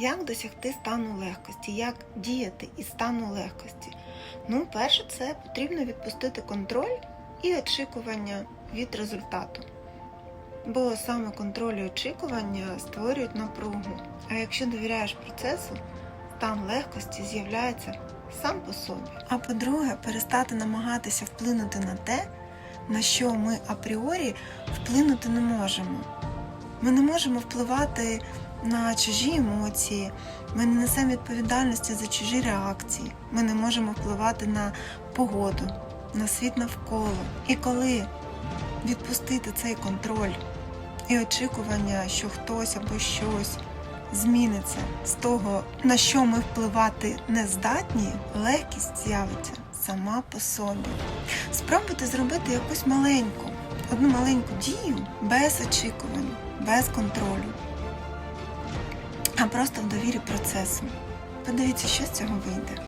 Як досягти стану легкості? Як діяти із стану легкості? Ну, перше, це потрібно відпустити контроль і очікування від результату. Бо саме контроль і очікування створюють напругу. А якщо довіряєш процесу, стан легкості з'являється сам по собі. А по-друге, перестати намагатися вплинути на те, на що ми апріорі вплинути не можемо. Ми не можемо впливати на чужі емоції, ми не несемо відповідальності за чужі реакції, ми не можемо впливати на погоду, на світ навколо. І коли відпустити цей контроль і очікування, що хтось або щось зміниться з того, на що ми впливати не здатні, легкість з'явиться сама по собі. Спробуйте зробити якусь маленьку, одну маленьку дію без очікувань, без контролю, а просто в довірі процесу. Подивіться, що з цього вийде.